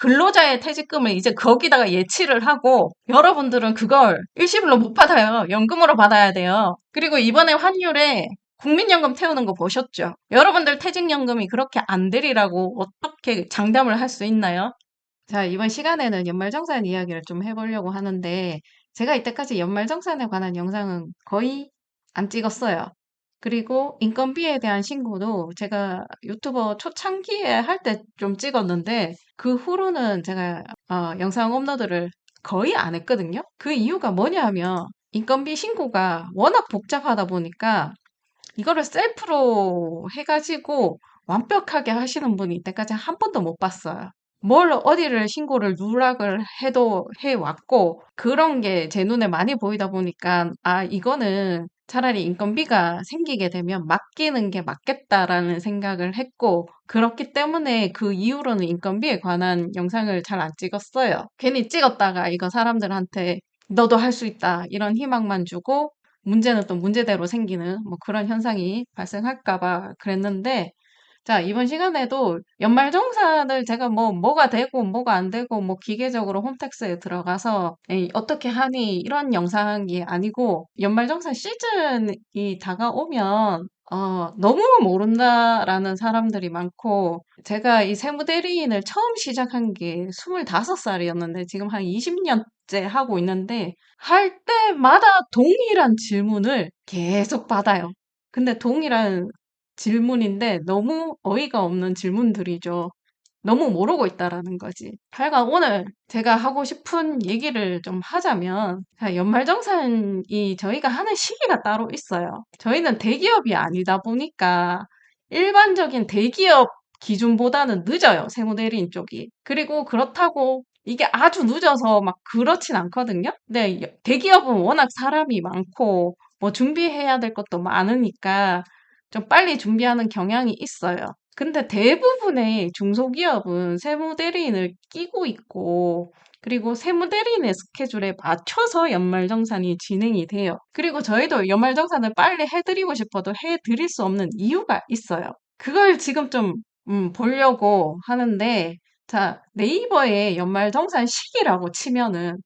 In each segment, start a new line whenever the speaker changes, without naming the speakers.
근로자의 퇴직금을 이제 거기다가 예치를 하고 여러분들은 그걸 일시불로 못 받아요. 연금으로 받아야 돼요. 그리고 이번에 환율에 국민연금 태우는 거 보셨죠? 여러분들 퇴직연금이 그렇게 안 되리라고 어떻게 장담을 할 수 있나요? 자, 이번 시간에는 연말정산 이야기를 좀 해보려고 하는데, 제가 이때까지 연말정산에 관한 영상은 거의 안 찍었어요. 그리고 인건비에 대한 신고도 제가 유튜버 초창기에 할 때 좀 찍었는데, 그 후로는 제가 어, 영상 업로드를 거의 안 했거든요. 그 이유가 뭐냐 하면, 인건비 신고가 워낙 복잡하다 보니까, 이거를 셀프로 해가지고 완벽하게 하시는 분이 이때까지 한 번도 못 봤어요. 뭘 어디를 신고를 누락을 해도 해왔고 그런 게 제 눈에 많이 보이다 보니까 아 이거는 차라리 인건비가 생기게 되면 맡기는 게 맞겠다라는 생각을 했고 그렇기 때문에 그 이후로는 인건비에 관한 영상을 잘 안 찍었어요. 괜히 찍었다가 이거 사람들한테 너도 할 수 있다 이런 희망만 주고 문제는 또 문제대로 생기는 뭐 그런 현상이 발생할까 봐 그랬는데 자, 이번 시간에도 연말정산을 제가 뭐, 뭐가 되고, 뭐가 안 되고, 뭐, 기계적으로 홈택스에 들어가서, 에이, 어떻게 하니, 이런 영상이 아니고, 연말정산 시즌이 다가오면, 어, 너무 모른다라는 사람들이 많고, 제가 이 세무대리인을 처음 시작한 게 25살이었는데, 지금 한 20년째 하고 있는데, 할 때마다 동일한 질문을 계속 받아요. 근데 동일한 질문인데 너무 어이가 없는 질문들이죠. 너무 모르고 있다라는 거지. 하여간 오늘 제가 하고 싶은 얘기를 좀 하자면, 자, 연말정산이 저희가 하는 시기가 따로 있어요. 저희는 대기업이 아니다 보니까 일반적인 대기업 기준보다는 늦어요. 세무대리인 쪽이. 그리고 그렇다고 이게 아주 늦어서 막 그렇진 않거든요. 근데 대기업은 워낙 사람이 많고 뭐 준비해야 될 것도 많으니까 좀 빨리 준비하는 경향이 있어요. 근데 대부분의 중소기업은 세무 대리인을 끼고 있고, 그리고 세무 대리인의 스케줄에 맞춰서 연말정산이 진행이 돼요. 그리고 저희도 연말정산을 빨리 해드리고 싶어도 해드릴 수 없는 이유가 있어요. 그걸 지금 좀, 음, 보려고 하는데, 자, 네이버에 연말정산 시기라고 치면은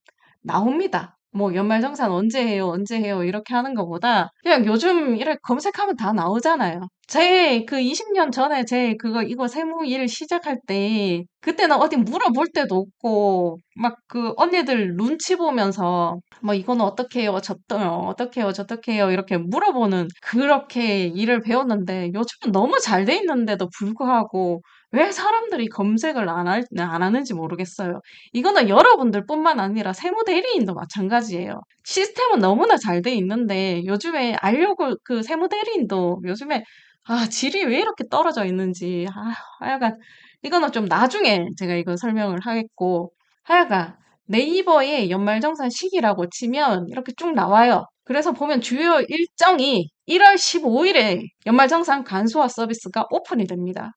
나옵니다. 뭐 연말정산 언제 해요, 언제 해요, 이렇게 하는 것보다 그냥 요즘 이렇게 검색하면 다 나오잖아요. 제 그 20년 전에 제 그거 이거 세무 일 시작할 때 그때는 어디 물어볼 데도 없고 막 그 언니들 눈치 보면서 뭐 이거는 어떻게 해요, 저또 어떻게 해요, 저떻게 해요 이렇게 물어보는 그렇게 일을 배웠는데 요즘은 너무 잘 돼 있는데도 불구하고 왜 사람들이 검색을 안, 할, 안 하는지 모르겠어요. 이거는 여러분들뿐만 아니라 세무 대리인도 마찬가지예요. 시스템은 너무나 잘 돼 있는데 요즘에 알려고 그 세무 대리인도 요즘에 아 질이 왜 이렇게 떨어져 있는지 아 하여간 이거는 좀 나중에 제가 이거 설명을 하겠고 하여간 네이버에 연말정산 시기라고 치면 이렇게 쭉 나와요. 그래서 보면 주요 일정이 1월 15일에 연말정산 간소화 서비스가 오픈이 됩니다.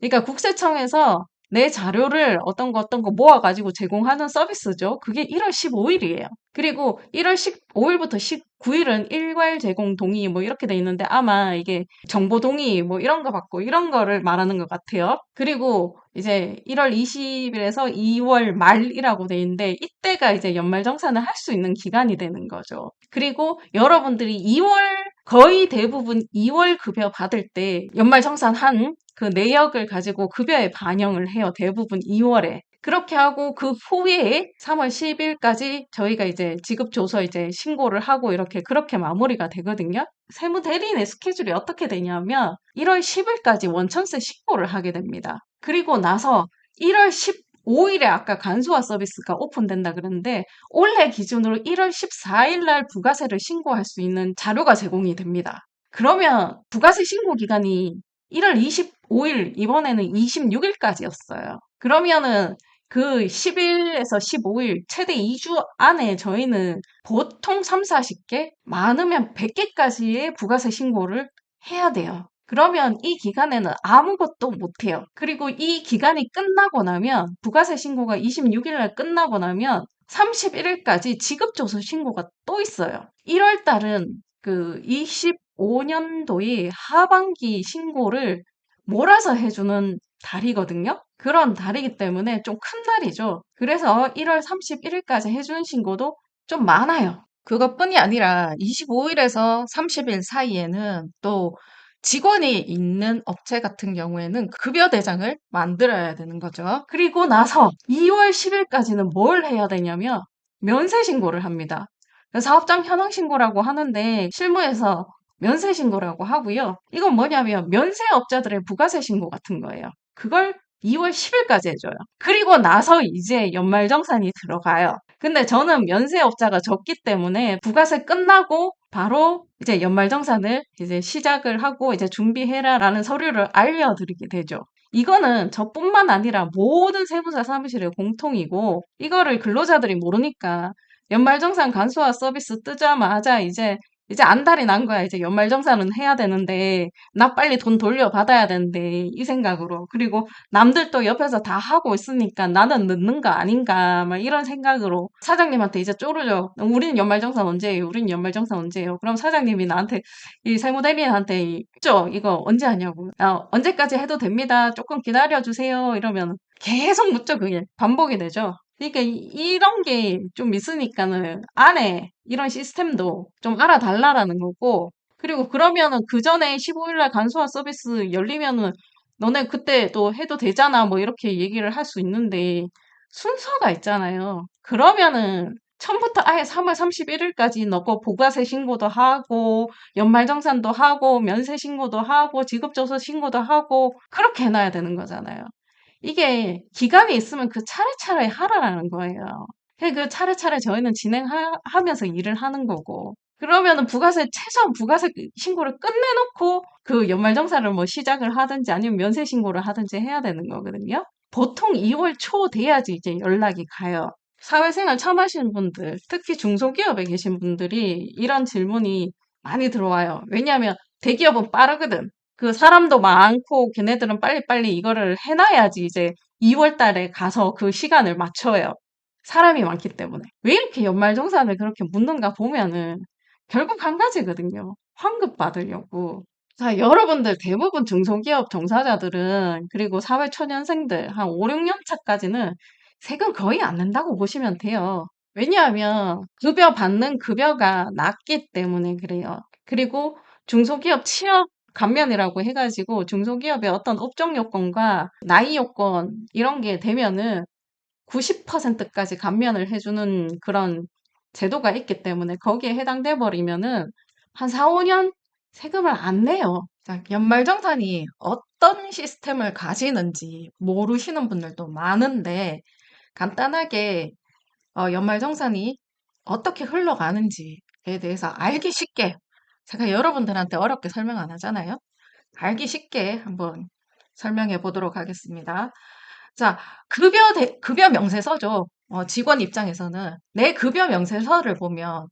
그러니까 국세청에서 내 자료를 어떤 거 어떤 거 모아가지고 제공하는 서비스죠. 그게 1월 15일이에요. 그리고 1월 15일부터 19일은 일괄 제공 동의 뭐 이렇게 돼 있는데 아마 이게 정보 동의 뭐 이런 거 받고 이런 거를 말하는 것 같아요. 그리고 이제 1월 20일에서 2월 말이라고 돼 있는데 이때가 이제 연말 정산을 할 수 있는 기간이 되는 거죠. 그리고 여러분들이 2월 거의 대부분 2월 급여 받을 때 연말 정산한 그 내역을 가지고 급여에 반영을 해요. 대부분 2월에. 그렇게 하고 그 후에 3월 10일까지 저희가 이제 지급 조서 이제 신고를 하고 이렇게 그렇게 마무리가 되거든요. 세무 대리인의 스케줄이 어떻게 되냐면 1월 10일까지 원천세 신고를 하게 됩니다. 그리고 나서 1월 15일에 아까 간소화 서비스가 오픈된다 그러는데 올해 기준으로 1월 14일 날 부가세를 신고할 수 있는 자료가 제공이 됩니다. 그러면 부가세 신고 기간이 1월 25일, 이번에는 26일까지였어요. 그러면은 그 10일에서 15일, 최대 2주 안에 저희는 보통 3, 40개, 많으면 100개까지의 부가세 신고를 해야 돼요. 그러면 이 기간에는 아무것도 못해요. 그리고 이 기간이 끝나고 나면, 부가세 신고가 26일날 끝나고 나면 31일까지 지급조서 신고가 또 있어요. 1월 달은 그 25년도의 하반기 신고를 몰아서 해주는 달이거든요. 그런 달이기 때문에 좀 큰 달이죠. 그래서 1월 31일까지 해준 신고도 좀 많아요. 그것뿐이 아니라 25일에서 30일 사이에는 또 직원이 있는 업체 같은 경우에는 급여 대장을 만들어야 되는 거죠. 그리고 나서 2월 10일까지는 뭘 해야 되냐면 면세 신고를 합니다. 사업장 현황 신고라고 하는데 실무에서 면세 신고라고 하고요. 이건 뭐냐면 면세업자들의 부가세 신고 같은 거예요. 그걸 2월 10일까지 해줘요. 그리고 나서 이제 연말정산이 들어가요. 근데 저는 면세업자가 적기 때문에 부가세 끝나고 바로 이제 연말정산을 이제 시작을 하고 이제 준비해라라는 서류를 알려드리게 되죠. 이거는 저뿐만 아니라 모든 세무사 사무실의 공통이고 이거를 근로자들이 모르니까 연말정산 간소화 서비스 뜨자마자 이제 이제 안달이 난 거야. 이제 연말정산은 해야 되는데 나 빨리 돈 돌려받아야 되는데 이 생각으로 그리고 남들도 옆에서 다 하고 있으니까 나는 늦는 거 아닌가 막 이런 생각으로 사장님한테 이제 쪼르죠. 우리는 연말정산 언제예요? 우리는 연말정산 언제예요? 그럼 사장님이 나한테 이 세무대리인한테 있죠? 이거 언제 하냐고. 아, 언제까지 해도 됩니다. 조금 기다려 주세요. 이러면 계속 묻죠. 그게 반복이 되죠. 그러니까 이- 이런 게 좀 있으니까는 안에 이런 시스템도 좀 알아달라라는 거고 그리고 그러면은 그 전에 15일날 간소화 서비스 열리면은 너네 그때 또 해도 되잖아 뭐 이렇게 얘기를 할 수 있는데 순서가 있잖아요. 그러면은 처음부터 아예 3월 31일까지 넣고 부가세 신고도 하고 연말정산도 하고 면세 신고도 하고 지급조서 신고도 하고 그렇게 해놔야 되는 거잖아요. 이게 기간이 있으면 그 차례차례 하라라는 거예요. 그그 차례차례 저희는 진행하면서 일을 하는 거고. 그러면은 부가세, 최소한 부가세 신고를 끝내놓고 그 연말정산을 뭐 시작을 하든지 아니면 면세 신고를 하든지 해야 되는 거거든요. 보통 2월 초 돼야지 이제 연락이 가요. 사회생활 처음 하시는 분들, 특히 중소기업에 계신 분들이 이런 질문이 많이 들어와요. 왜냐하면 대기업은 빠르거든. 그 사람도 많고 걔네들은 빨리빨리 이거를 해 놔야지 이제 2 월 달에 가서 그 시간을 맞춰요. 사람이 많기 때문에. 왜 이렇게 연말정산을 그렇게 묻는가 보면은 결국 한 가지거든요. 환급 받으려고. 자, 여러분들 대부분 중소기업 종사자들은 그리고 사회초년생들 한 5, 6 년 차까지는 세금 거의 안 낸다고 보시면 돼요. 왜냐하면 급여 받는 급여가 낮기 때문에 그래요. 그리고 중소기업 취업 감면이라고 해가지고 중소기업의 어떤 업종 요건과 나이 요건 이런 게 되면은 90%까지 감면을 해주는 그런 제도가 있기 때문에 거기에 해당돼 버리면은 한 4, 5년 세금을 안 내요. 자, 연말정산이 어떤 시스템을 가지는지 모르시는 분들도 많은데 간단하게 어, 연말정산이 어떻게 흘러가는지에 대해서 알기 쉽게 제가 여러분들한테 어렵게 설명 안 하잖아요. 알기 쉽게 한번 설명해 보도록 하겠습니다. 자, 급여 대, 급여 명세서죠. 어, 직원 입장에서는 내 급여 명세서를 보면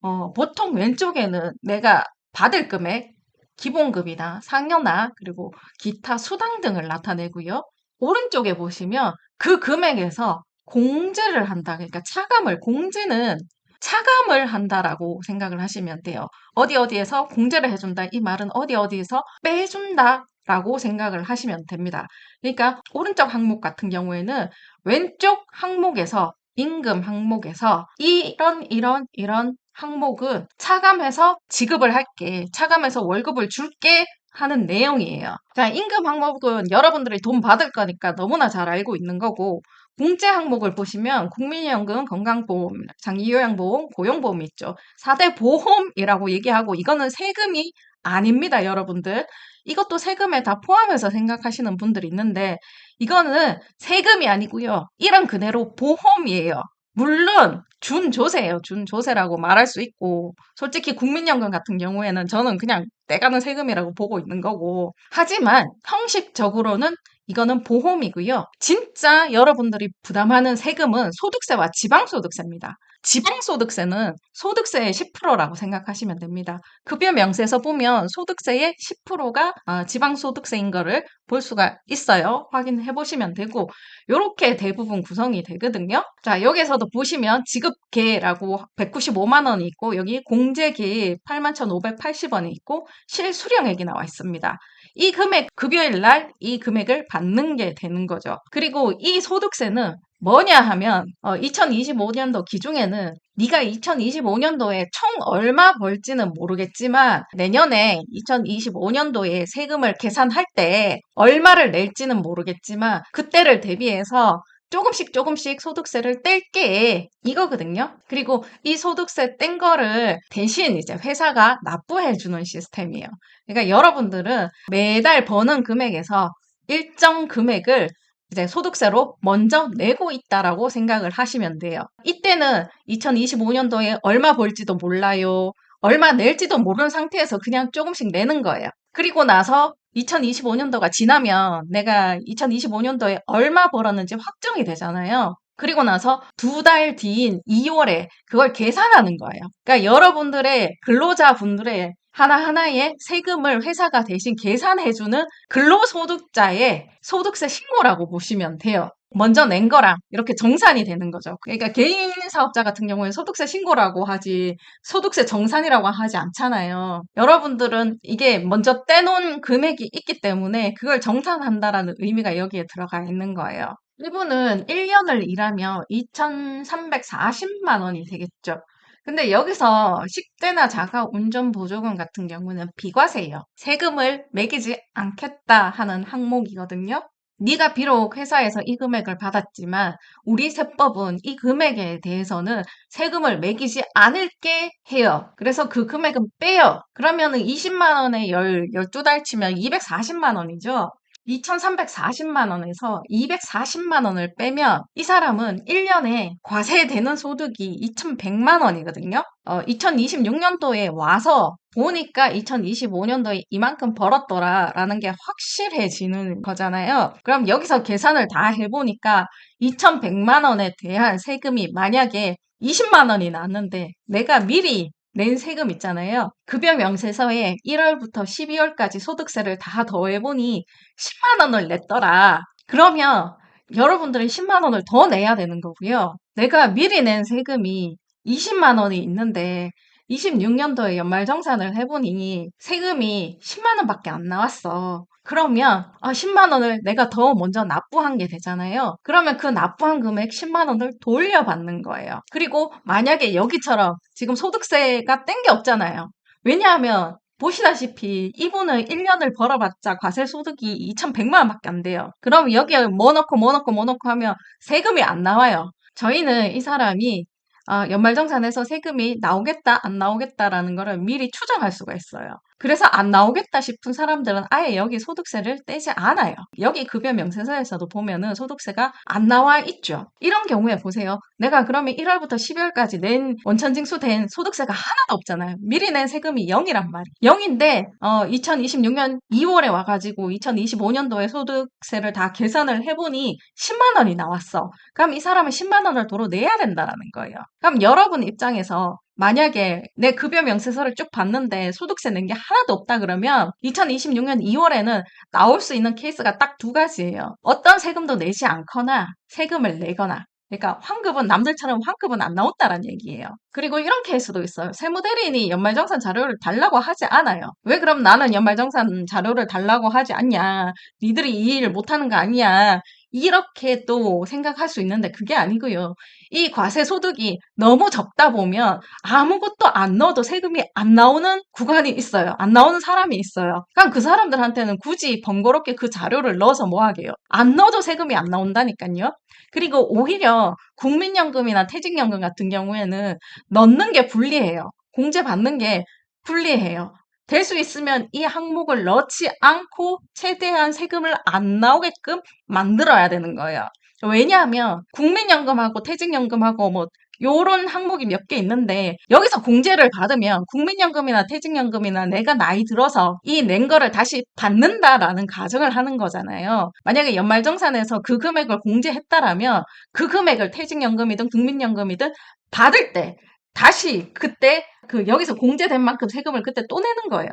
어, 보통 왼쪽에는 내가 받을 금액, 기본급이나 상여나 그리고 기타 수당 등을 나타내고요. 오른쪽에 보시면 그 금액에서 공제를 한다. 그러니까 차감을 공제는 차감을 한다라고 생각을 하시면 돼요. 어디 어디에서 공제를 해준다. 이 말은 어디 어디에서 빼준다 라고 생각을 하시면 됩니다. 그러니까 오른쪽 항목 같은 경우에는 왼쪽 항목에서 임금 항목에서 이런 이런 이런 항목은 차감해서 지급을 할게. 차감해서 월급을 줄게. 하는 내용이에요. 자, 임금 항목은 여러분들이 돈 받을 거니까 너무나 잘 알고 있는 거고, 공제 항목을 보시면 국민연금, 건강보험, 장기요양보험, 고용보험이 있죠. 4대 보험이라고 얘기하고 이거는 세금이 아닙니다, 여러분들. 이것도 세금에 다 포함해서 생각하시는 분들이 있는데 이거는 세금이 아니고요. 이런 그대로 보험이에요. 물론 준조세예요. 준조세라고 말할 수 있고 솔직히 국민연금 같은 경우에는 저는 그냥 내가는 세금이라고 보고 있는 거고 하지만 형식적으로는 이거는 보험이고요. 진짜 여러분들이 부담하는 세금은 소득세와 지방소득세입니다. 지방소득세는 소득세의 10%라고 생각하시면 됩니다. 급여 명세서 보면 소득세의 10%가 아, 지방소득세인 거를 볼 수가 있어요. 확인해 보시면 되고 이렇게 대부분 구성이 되거든요. 자 여기서도 보시면 지급계라고 195만 원이 있고 여기 공제계 81,580원이 있고 실수령액이 나와 있습니다. 이 금액, 급여일 날 이 금액을 받는 게 되는 거죠. 그리고 이 소득세는 뭐냐 하면 어, 2025년도 기준에는 네가 2025년도에 총 얼마 벌지는 모르겠지만 내년에 2025년도에 세금을 계산할 때 얼마를 낼지는 모르겠지만 그때를 대비해서 조금씩 조금씩 소득세를 뗄 게 이거거든요. 그리고 이 소득세 뗀 거를 대신 이제 회사가 납부해 주는 시스템이에요. 그러니까 여러분들은 매달 버는 금액에서 일정 금액을 이제 소득세로 먼저 내고 있다라고 생각을 하시면 돼요. 이때는 2025년도에 얼마 벌지도 몰라요. 얼마 낼지도 모르는 상태에서 그냥 조금씩 내는 거예요. 그리고 나서 2025년도가 지나면 내가 2025년도에 얼마 벌었는지 확정이 되잖아요. 그리고 나서 두 달 뒤인 2월에 그걸 계산하는 거예요. 그러니까 여러분들의 근로자분들의 하나하나의 세금을 회사가 대신 계산해주는 근로소득자의 소득세 신고라고 보시면 돼요. 먼저 낸 거랑 이렇게 정산이 되는 거죠. 그러니까 개인 사업자 같은 경우에 소득세 신고라고 하지 소득세 정산이라고 하지 않잖아요. 여러분들은 이게 먼저 떼놓은 금액이 있기 때문에 그걸 정산한다라는 의미가 여기에 들어가 있는 거예요. 이분은 1년을 일하면 2,340만 원이 되겠죠. 근데 여기서 식대나 자가 운전 보조금 같은 경우는 비과세예요. 세금을 매기지 않겠다 하는 항목이거든요. 네가 비록 회사에서 이 금액을 받았지만 우리 세법은 이 금액에 대해서는 세금을 매기지 않을게 해요. 그래서 그 금액은 빼요. 그러면은 20만 원에 10, 12달 치면 240만 원이죠. 2,340만 원에서 240만 원을 빼면 이 사람은 1년에 과세되는 소득이 2,100만 원이거든요. 어, 2026년도에 와서 보니까 2025년도에 이만큼 벌었더라라는 게 확실해지는 거잖아요. 그럼 여기서 계산을 다 해보니까 2,100만 원에 대한 세금이 만약에 20만 원이 났는데 내가 미리 낸 세금 있잖아요. 급여 명세서에 1월부터 12월까지 소득세를 다 더해보니 10만 원을 냈더라. 그러면 여러분들은 10만 원을 더 내야 되는 거고요. 내가 미리 낸 세금이 20만 원이 있는데 26년도에 연말정산을 해보니 세금이 10만 원밖에 안 나왔어. 그러면 아, 10만 원을 내가 더 먼저 납부한 게 되잖아요. 그러면 그 납부한 금액 10만 원을 돌려받는 거예요. 그리고 만약에 여기처럼 지금 소득세가 뗀게 없잖아요. 왜냐하면 보시다시피 이분은 1년을 벌어봤자 과세 소득이 2,100만 원밖에 안 돼요. 그럼 여기에 뭐 넣고 뭐 넣고 뭐 넣고 하면 세금이 안 나와요. 저희는 이 사람이 아, 연말정산에서 세금이 나오겠다, 안 나오겠다라는 거를 미리 추정할 수가 있어요. 그래서 안 나오겠다 싶은 사람들은 아예 여기 소득세를 떼지 않아요. 여기 급여 명세서에서도 보면은 소득세가 안 나와 있죠. 이런 경우에 보세요. 내가 그러면 1월부터 12월까지 낸 원천징수 된 소득세가 하나도 없잖아요. 미리 낸 세금이 0이란 말이에요. 0인데 어, 2026년 2월에 와가지고 2025년도에 소득세를 다 계산을 해보니 10만 원이 나왔어. 그럼 이 사람은 10만 원을 도로 내야 된다라는 거예요. 그럼 여러분 입장에서 만약에 내 급여 명세서를 쭉 봤는데 소득세 낸 게 하나도 없다 그러면 2026년 2월에는 나올 수 있는 케이스가 딱 두 가지예요. 어떤 세금도 내지 않거나 세금을 내거나 그러니까 환급은 남들처럼 환급은 안 나온다라는 얘기예요. 그리고 이런 케이스도 있어요. 세무대리인이 연말정산 자료를 달라고 하지 않아요. 왜 그럼 나는 연말정산 자료를 달라고 하지 않냐? 니들이 이 일을 못하는 거 아니야? 이렇게 또 생각할 수 있는데 그게 아니고요. 이 과세 소득이 너무 적다 보면 아무것도 안 넣어도 세금이 안 나오는 구간이 있어요. 안 나오는 사람이 있어요. 그럼 그 사람들한테는 굳이 번거롭게 그 자료를 넣어서 뭐 하게요? 안 넣어도 세금이 안 나온다니까요. 그리고 오히려 국민연금이나 퇴직연금 같은 경우에는 넣는 게 불리해요. 공제 받는 게 불리해요. 될 수 있으면 이 항목을 넣지 않고 최대한 세금을 안 나오게끔 만들어야 되는 거예요. 왜냐하면 국민연금하고 퇴직연금하고 뭐 요런 항목이 몇 개 있는데 여기서 공제를 받으면 국민연금이나 퇴직연금이나 내가 나이 들어서 이 낸 거를 다시 받는다라는 가정을 하는 거잖아요. 만약에 연말정산에서 그 금액을 공제했다라면 그 금액을 퇴직연금이든 국민연금이든 받을 때 다시 그때 그 여기서 공제된 만큼 세금을 그때 또 내는 거예요.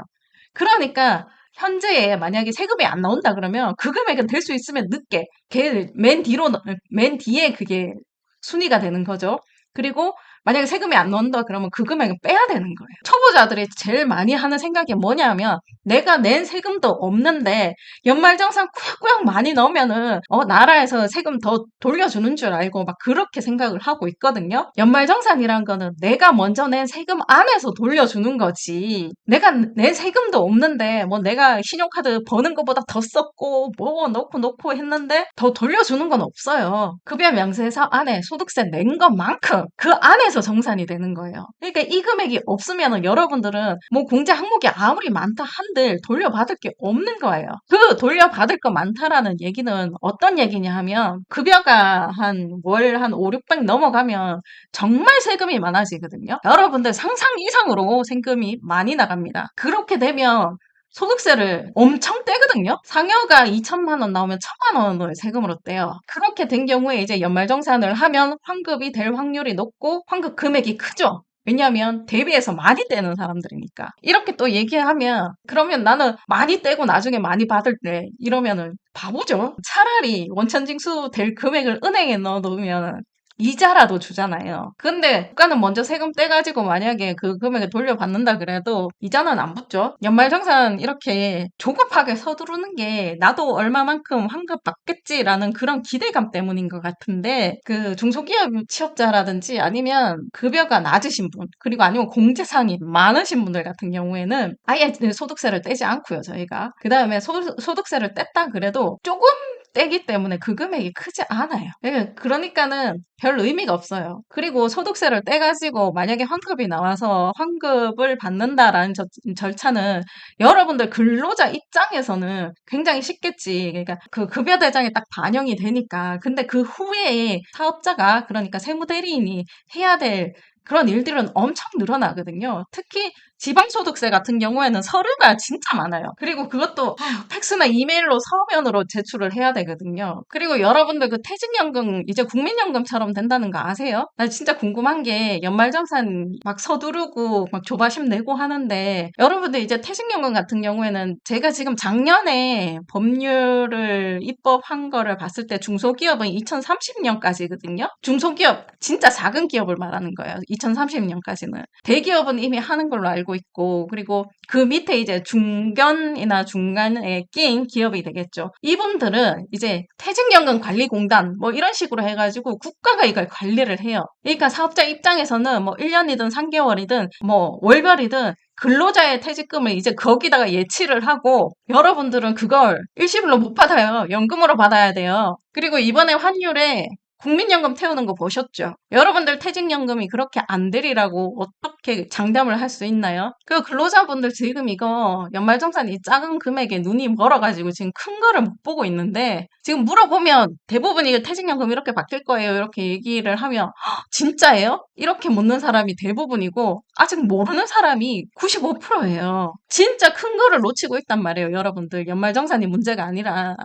그러니까 현재에 만약에 세금이 안 나온다 그러면 그 금액은 될 수 있으면 늦게 걔맨 뒤로 맨 뒤에 그게 순위가 되는 거죠. 그리고 만약에 세금이 안 나온다 그러면 그 금액을 빼야 되는 거예요. 초보자들이 제일 많이 하는 생각이 뭐냐면 내가 낸 세금도 없는데 연말정산 꾸역꾸역 많이 넣으면은 어 나라에서 세금 더 돌려주는 줄 알고 막 그렇게 생각을 하고 있거든요. 연말정산이란 거는 내가 먼저 낸 세금 안에서 돌려주는 거지. 내가 낸 세금도 없는데 뭐 내가 신용카드 버는 것보다 더 썼고 뭐 넣고 넣고 했는데 더 돌려주는 건 없어요. 급여 명세서 안에 소득세 낸 것만큼 그 안에서 정산이 되는 거예요. 그러니까 이 금액이 없으면 여러분들은 뭐 공제 항목이 아무리 많다 한들 돌려받을 게 없는 거예요. 그 돌려받을 거 많다라는 얘기는 어떤 얘기냐 하면 급여가 한 월한 5, 600 넘어가면 정말 세금이 많아지거든요. 여러분들 상상 이상으로 세금이 많이 나갑니다. 그렇게 되면 소득세를 엄청 떼거든요. 상여가 2천만 원 나오면 1천만 원을 세금으로 떼요. 그렇게 된 경우에 이제 연말정산을 하면 환급이 될 확률이 높고 환급 금액이 크죠. 왜냐하면 대비해서 많이 떼는 사람들이니까. 이렇게 또 얘기하면 그러면 나는 많이 떼고 나중에 많이 받을 때 이러면은 바보죠. 차라리 원천징수 될 금액을 은행에 넣어놓으면 이자라도 주잖아요. 근데 국가는 먼저 세금 떼가지고 만약에 그 금액을 돌려받는다 그래도 이자는 안 붙죠. 연말정산 이렇게 조급하게 서두르는 게 나도 얼마만큼 환급 받겠지라는 그런 기대감 때문인 것 같은데 그 중소기업 취업자라든지 아니면 급여가 낮으신 분 그리고 아니면 공제상이 많으신 분들 같은 경우에는 아예 소득세를 떼지 않고요 저희가 그 다음에 소득세를 뗐다 그래도 조금 떼기 때문에 그 금액이 크지 않아요. 예, 그러니까는 별 의미가 없어요. 그리고 소득세를 떼가지고 만약에 환급이 나와서 환급을 받는다라는 저, 절차는 여러분들 근로자 입장에서는 굉장히 쉽겠지. 그러니까 그 급여 대장에 딱 반영이 되니까. 근데 그 후에 사업자가 그러니까 세무 대리인이 해야 될 그런 일들은 엄청 늘어나거든요. 특히 지방소득세 같은 경우에는 서류가 진짜 많아요. 그리고 그것도 팩스나 이메일로 서면으로 제출을 해야 되거든요. 그리고 여러분들 그 퇴직연금 이제 국민연금처럼 된다는 거 아세요? 나 진짜 궁금한 게 연말정산 막 서두르고 막 조바심 내고 하는데 여러분들 이제 퇴직연금 같은 경우에는 제가 지금 작년에 법률을 입법한 거를 봤을 때 중소기업은 2030년까지거든요. 중소기업 진짜 작은 기업을 말하는 거예요. 2030년까지는. 대기업은 이미 하는 걸로 알고 있고, 그리고 그 밑에 이제 중견이나 중간에 낀 기업이 되겠죠. 이분들은 이제 퇴직연금 관리공단 뭐 이런 식으로 해가지고 국가가 이걸 관리를 해요. 그러니까 사업자 입장에서는 뭐 1년이든 3개월이든 뭐 월별이든 근로자의 퇴직금을 이제 거기다가 예치를 하고 여러분들은 그걸 일시불로 못 받아요. 연금으로 받아야 돼요. 그리고 이번에 환율에 국민연금 태우는 거 보셨죠? 여러분들 퇴직연금이 그렇게 안 되리라고 어떻게 장담을 할 수 있나요? 그 근로자분들 지금 이거 연말정산 이 작은 금액에 눈이 멀어가지고 지금 큰 거를 못 보고 있는데 지금 물어보면 대부분이 퇴직연금 이렇게 바뀔 거예요. 이렇게 얘기를 하면 진짜예요? 이렇게 묻는 사람이 대부분이고 아직 모르는 사람이 95%예요. 진짜 큰 거를 놓치고 있단 말이에요. 여러분들 연말정산이 문제가 아니라